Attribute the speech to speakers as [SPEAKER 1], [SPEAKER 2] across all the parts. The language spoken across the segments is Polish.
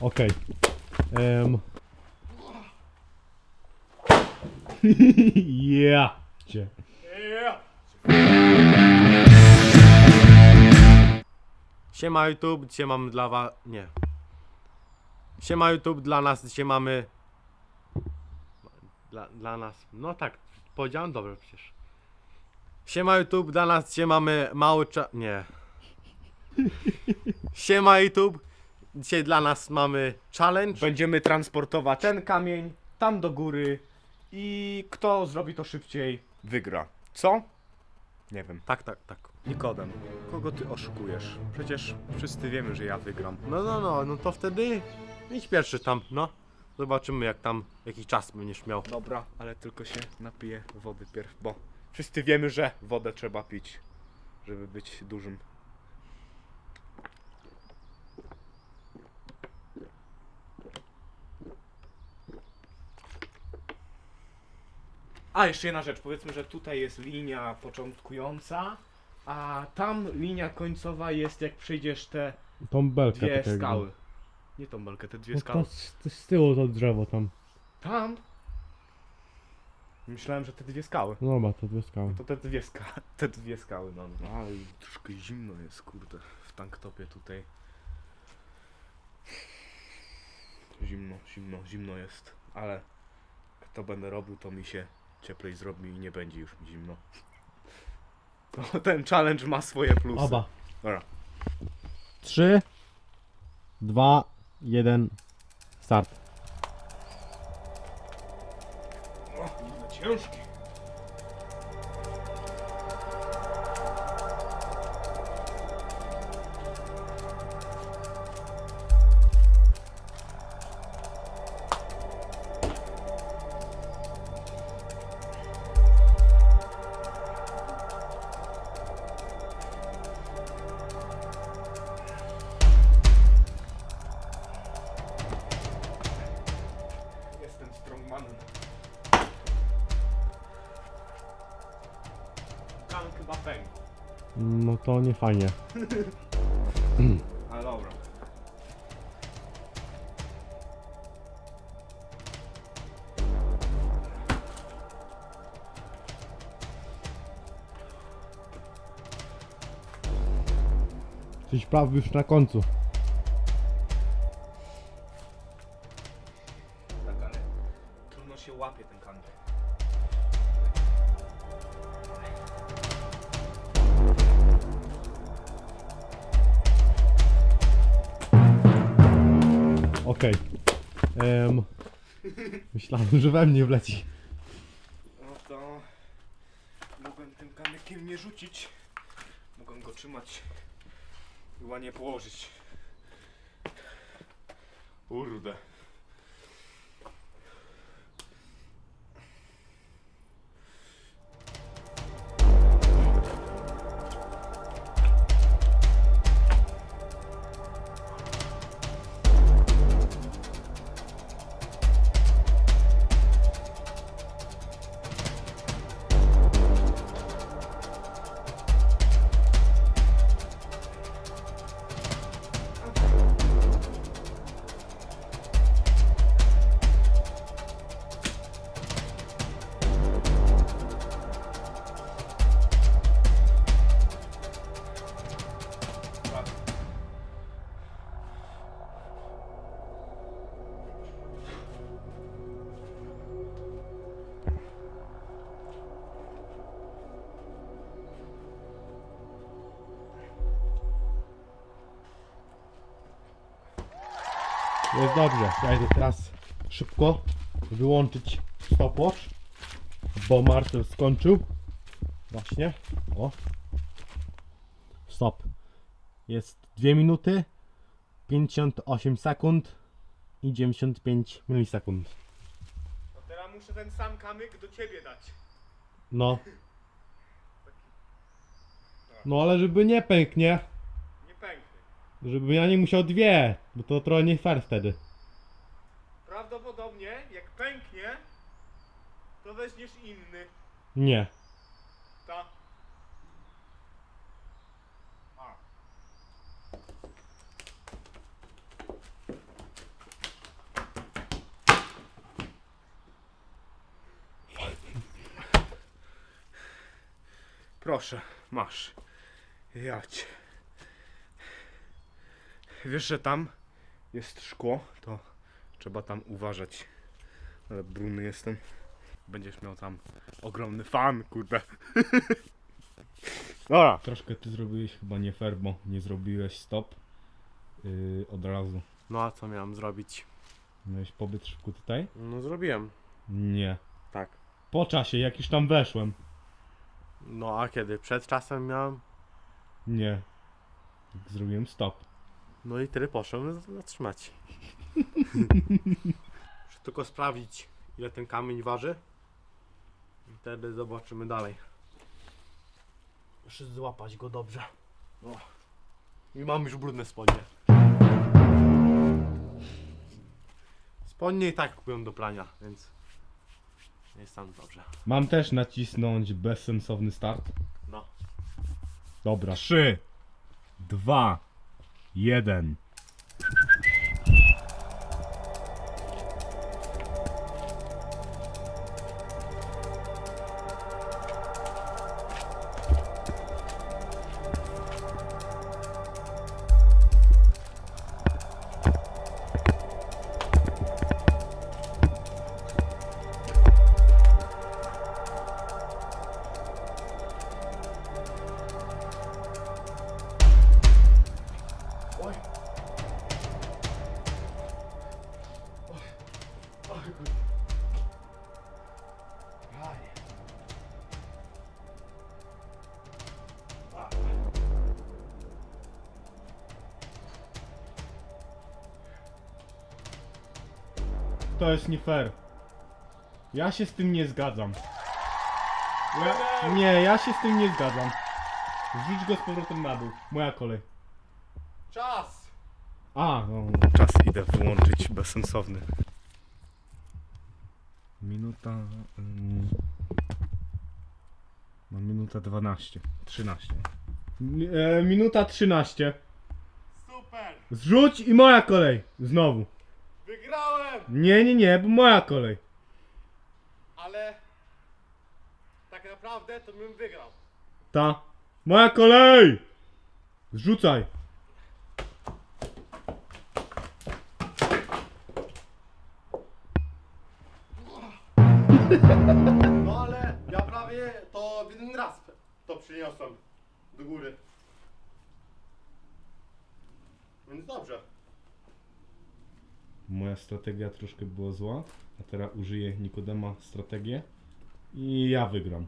[SPEAKER 1] Okej. Em. ja. Cię.
[SPEAKER 2] Siema YouTube, dzisiaj mamy dla was... nie. Siema YouTube, dla nas dzisiaj mamy... Dla, dla nas... no tak, powiedziałem dobrze przecież. Siema YouTube, dla nas dzisiaj mamy mały cza... nie. Siema YouTube, dzisiaj dla nas mamy challenge.
[SPEAKER 3] Będziemy transportować ten kamień tam do góry i kto zrobi to szybciej, wygra. Co? Nie wiem.
[SPEAKER 2] Tak, tak, tak.
[SPEAKER 3] Nikodem, kogo ty oszukujesz? Przecież wszyscy wiemy, że ja wygram.
[SPEAKER 2] No, no, no, no to wtedy idź pierwszy tam, no. Zobaczymy jak tam, jaki czas będziesz miał.
[SPEAKER 3] Dobra, ale tylko się napiję wody pierw, bo wszyscy wiemy, że wodę trzeba pić, żeby być dużym. A, jeszcze jedna rzecz. Powiedzmy, że tutaj jest linia początkująca, a tam linia końcowa jest jak przejdziesz te
[SPEAKER 1] Tą belkę
[SPEAKER 3] dwie
[SPEAKER 1] takiego.
[SPEAKER 3] skały. Nie tą belkę, te dwie
[SPEAKER 1] No
[SPEAKER 3] skały.
[SPEAKER 1] to, z- z tyłu to drzewo tam.
[SPEAKER 3] Tam? Myślałem, że te dwie skały.
[SPEAKER 1] No dobra, to dwie skały.
[SPEAKER 3] To te dwie skały, te dwie skały, no. no. Ale troszkę zimno jest, kurde, w tanktopie tutaj. Zimno, zimno, zimno jest, ale jak to będę robił, to mi się cieplej zrobi i nie będzie już mi zimno. To ten challenge ma swoje plusy.
[SPEAKER 1] Oba.
[SPEAKER 3] Dobra.
[SPEAKER 1] Trzy, dwa, jeden, start.
[SPEAKER 3] O, ciężkie. Chyba.
[SPEAKER 1] No to nie fajnie.
[SPEAKER 3] Ale dobra.
[SPEAKER 1] Jesteś prawie już na końcu. Okej. Em, myślałem, że we mnie wleci.
[SPEAKER 3] No to tym kamykiem nie rzucić. Mogłem go trzymać i ładnie położyć. Kurde.
[SPEAKER 1] Jest dobrze. Ja idę teraz szybko wyłączyć stopwatch, bo Marcel skończył. Właśnie. O. Stop. Jest 2 minuty, 58 sekund i 95 milisekund.
[SPEAKER 3] To teraz muszę ten sam kamyk do ciebie dać.
[SPEAKER 1] No. No ale żeby nie pęknie,
[SPEAKER 3] Nie
[SPEAKER 1] Żebym ja nie musiał dwie, bo to trochę nie fair wtedy.
[SPEAKER 3] Prawdopodobnie, jak pęknie, to weźmiesz inny.
[SPEAKER 1] Nie.
[SPEAKER 3] Ta. A.
[SPEAKER 4] Proszę, masz. Ja cię. Wiesz, że tam jest szkło, to trzeba tam uważać. Ale brudny jestem. Będziesz miał tam ogromny fan, kurde. Dobra.
[SPEAKER 3] Troszkę ty zrobiłeś chyba nie fair, bo nie zrobiłeś stop yy, od razu.
[SPEAKER 2] No a co miałem zrobić?
[SPEAKER 3] Miałeś pobyt szybko tutaj?
[SPEAKER 2] No zrobiłem.
[SPEAKER 3] Nie.
[SPEAKER 2] Tak.
[SPEAKER 3] Po czasie, jak już tam weszłem.
[SPEAKER 2] No a kiedy? Przed czasem miałem.
[SPEAKER 3] Nie. Zrobiłem stop.
[SPEAKER 2] No i tyle poszłem zatrzymać. Muszę tylko sprawdzić, ile ten kamień waży. I wtedy zobaczymy dalej. Muszę złapać go dobrze. O. I mam już brudne spodnie. Spodnie i tak kupiłem do plania, więc jest tam dobrze.
[SPEAKER 3] Mam też nacisnąć bezsensowny start.
[SPEAKER 2] No.
[SPEAKER 3] Dobra.
[SPEAKER 5] 3, 2, 1.
[SPEAKER 3] To jest nie fair. Ja się z tym nie zgadzam. Ja, nie, ja się z tym nie zgadzam. Zrzuć go z powrotem na dół. Moja kolej.
[SPEAKER 2] Czas!
[SPEAKER 3] A, no.
[SPEAKER 4] Czas idę wyłączyć bezsensowny.
[SPEAKER 3] Minuta. ym, No minuta 12. 13. Mi- e, minuta 13.
[SPEAKER 2] Super!
[SPEAKER 3] Zrzuć i moja kolej. Znowu.
[SPEAKER 2] Wygrałem!
[SPEAKER 3] Nie, nie, nie, bo moja kolej.
[SPEAKER 2] Ale tak naprawdę to bym wygrał.
[SPEAKER 3] Ta. Moja kolej! Zrzucaj.
[SPEAKER 2] No ale ja prawie to w jeden raz to przyniosłem do góry. Więc dobrze.
[SPEAKER 3] Moja strategia troszkę była zła, a teraz użyję Nikodema strategię i ja wygram.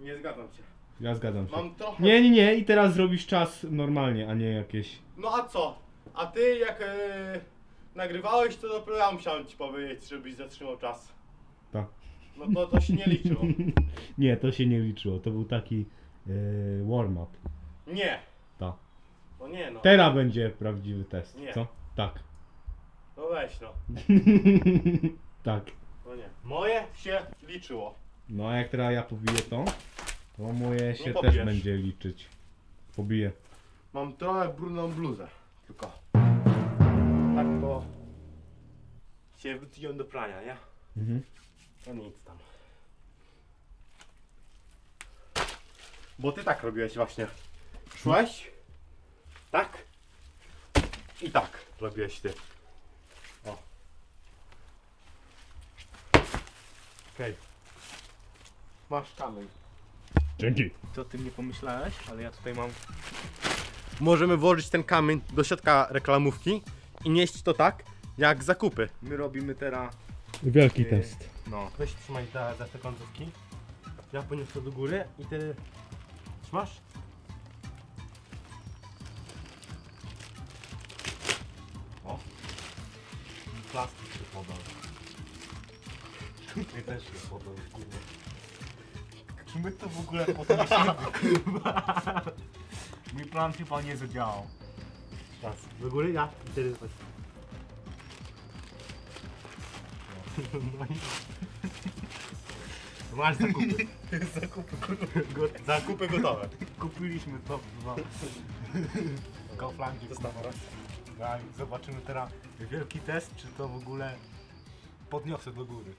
[SPEAKER 2] Nie zgadzam się.
[SPEAKER 3] Ja zgadzam się.
[SPEAKER 2] Mam trochę.
[SPEAKER 3] Nie, nie, nie i teraz zrobisz czas normalnie, a nie jakieś...
[SPEAKER 2] No a co? A ty jak e, nagrywałeś, to dopiero ja musiałem ci powiedzieć, żebyś zatrzymał czas.
[SPEAKER 3] Tak.
[SPEAKER 2] No to to się nie liczyło.
[SPEAKER 3] Nie, to się nie liczyło, to był taki e, warm-up.
[SPEAKER 2] Nie.
[SPEAKER 3] Tak.
[SPEAKER 2] No nie no.
[SPEAKER 3] Teraz będzie prawdziwy test,
[SPEAKER 2] Nie.
[SPEAKER 3] co? Tak.
[SPEAKER 2] No weź no.
[SPEAKER 3] tak.
[SPEAKER 2] No nie. Moje się liczyło.
[SPEAKER 3] No a jak teraz ja pobiję to, to moje się też
[SPEAKER 2] pobijesz.
[SPEAKER 3] będzie liczyć. Pobiję.
[SPEAKER 2] Mam trochę brudną bluzę. Tylko. Tak to się wróciłem do prania, nie?
[SPEAKER 3] Mhm.
[SPEAKER 2] No nic tam. Bo ty tak robiłeś właśnie. Szłeś? Tak? I tak robiłeś ty. Okej. Masz kamień.
[SPEAKER 3] Dzięki.
[SPEAKER 4] Co o tym nie pomyślałeś? Ale ja tutaj mam
[SPEAKER 2] Możemy włożyć ten kamień do środka reklamówki i nieść to tak, jak zakupy.
[SPEAKER 4] My robimy teraz.
[SPEAKER 3] Wielki
[SPEAKER 4] Yy.
[SPEAKER 3] test.
[SPEAKER 4] No.
[SPEAKER 2] Weź trzymaj te, za te końcówki. Ja poniosę do góry i ty trzymasz? O. Plastik się podał. Tutaj też się podał, kurwa.
[SPEAKER 5] Czy my to w ogóle potrafimy? Mój plan chyba nie zadziałał.
[SPEAKER 2] Raz. Do góry, ja i chodź. No i... Masz zakupy. zakupy, go, zakupy gotowe.
[SPEAKER 5] Kupiliśmy to chyba. Kauflandzie. Tak, zobaczymy teraz wielki test, czy to w ogóle podniosę do góry.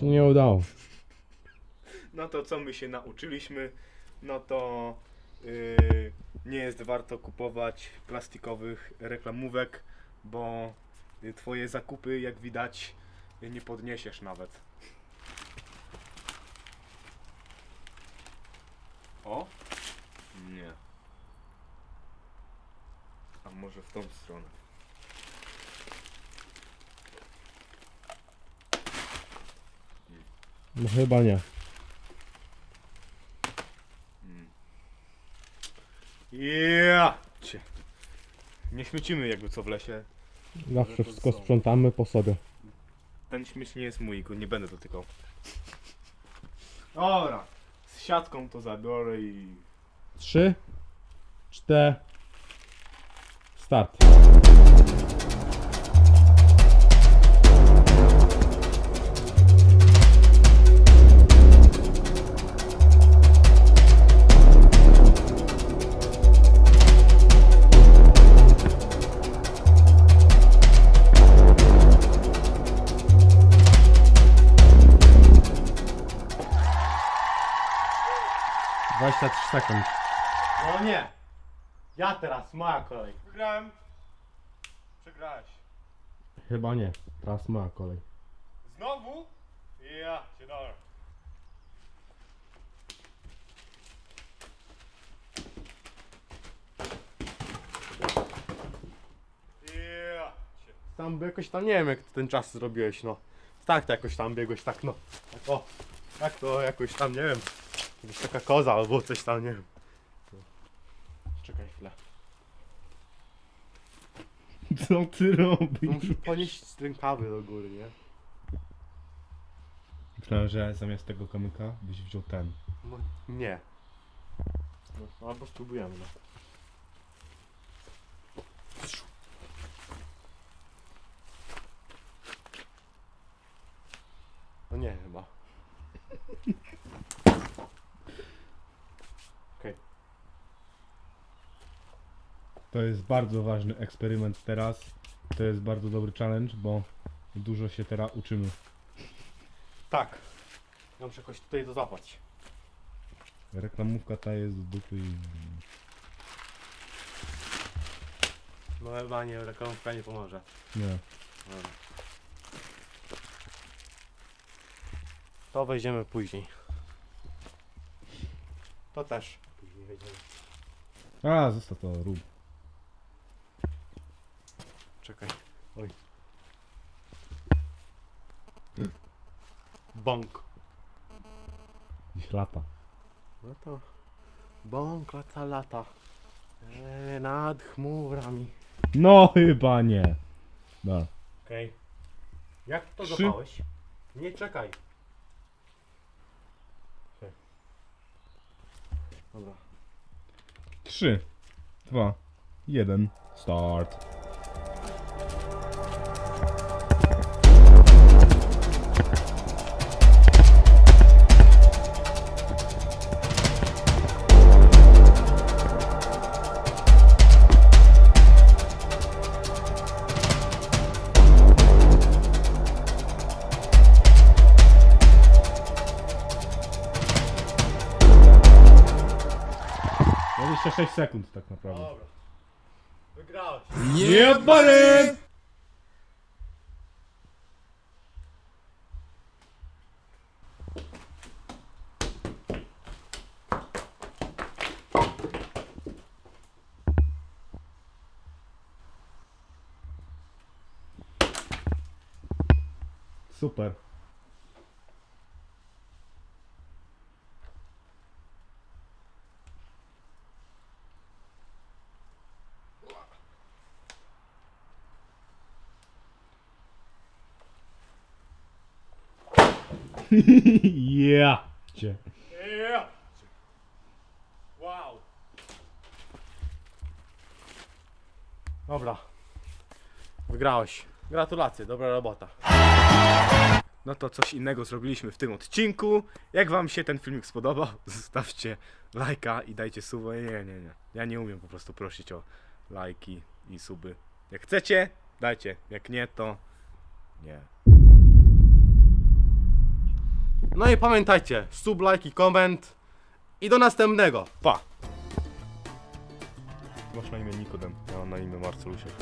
[SPEAKER 3] Się nie udało. no to co my się nauczyliśmy? No to yy, nie jest warto kupować plastikowych reklamówek, bo twoje zakupy, jak widać, nie podniesiesz nawet. O? Nie. A może w tą stronę.
[SPEAKER 1] No chyba nie.
[SPEAKER 3] Yeah! Cie. Nie śmiecimy jakby co w lesie.
[SPEAKER 1] Zawsze wszystko sprzątamy po sobie.
[SPEAKER 3] Ten śmieć nie jest mój, go nie będę dotykał. Dobra. Z siatką to zabiorę i...
[SPEAKER 1] Trzy, cztery, start.
[SPEAKER 2] No nie. Ja teraz, moja kolej.
[SPEAKER 3] Wygrałem. Przegrałeś.
[SPEAKER 1] Chyba nie. Teraz moja kolej.
[SPEAKER 3] Znowu? Ja, się dobra. Ja. Cię.
[SPEAKER 2] Tam by jakoś tam, nie wiem jak ty ten czas zrobiłeś, no. Tak to jakoś tam biegłeś, tak no. Tak o. Tak to jakoś tam, nie wiem. Jakaś taka koza albo coś tam, nie wiem. Czekaj chwilę.
[SPEAKER 1] Co ty
[SPEAKER 2] No,
[SPEAKER 1] robisz?
[SPEAKER 2] muszę ponieść rękawy do góry, nie?
[SPEAKER 1] Myślałem, że zamiast tego kamyka byś wziął ten.
[SPEAKER 2] No nie. No, albo spróbujemy. No nie chyba. Okej.
[SPEAKER 1] To jest bardzo ważny eksperyment teraz. To jest bardzo dobry challenge, bo dużo się teraz uczymy.
[SPEAKER 2] Tak. Ja muszę jakoś tutaj to zapać.
[SPEAKER 1] Reklamówka ta jest z dupy i...
[SPEAKER 2] No chyba nie, reklamówka nie pomoże.
[SPEAKER 1] Nie.
[SPEAKER 2] Dobra. To weźmiemy później. To też później weźmiemy.
[SPEAKER 1] A, zostaw to, rób.
[SPEAKER 2] Czekaj. Oj. Bąk.
[SPEAKER 1] Dziś lata.
[SPEAKER 2] No to bąk lata lata. E, nad chmurami.
[SPEAKER 1] No chyba nie. Da.
[SPEAKER 2] Okej. Jak to
[SPEAKER 1] Trzy.
[SPEAKER 2] zapałeś? Nie czekaj. Dobra.
[SPEAKER 1] 3, 2, 1, start. Dwadzieścia sześć sekund tak naprawdę.
[SPEAKER 2] Dobra. Wygrałeś.
[SPEAKER 1] Buddy! Super. ja. Cię.
[SPEAKER 2] Yeah. Wow. Dobra. Wygrałeś. Gratulacje, dobra robota.
[SPEAKER 3] No to coś innego zrobiliśmy w tym odcinku. Jak wam się ten filmik spodobał, zostawcie lajka i dajcie suba. Nie, nie, nie. Ja nie umiem po prostu prosić o lajki i suby. Jak chcecie, dajcie. Jak nie, to nie.
[SPEAKER 2] No i pamiętajcie, sub, like i koment. I do następnego. Pa!
[SPEAKER 3] Masz na imię Nikodem, ja mam na imię Marcelusiek.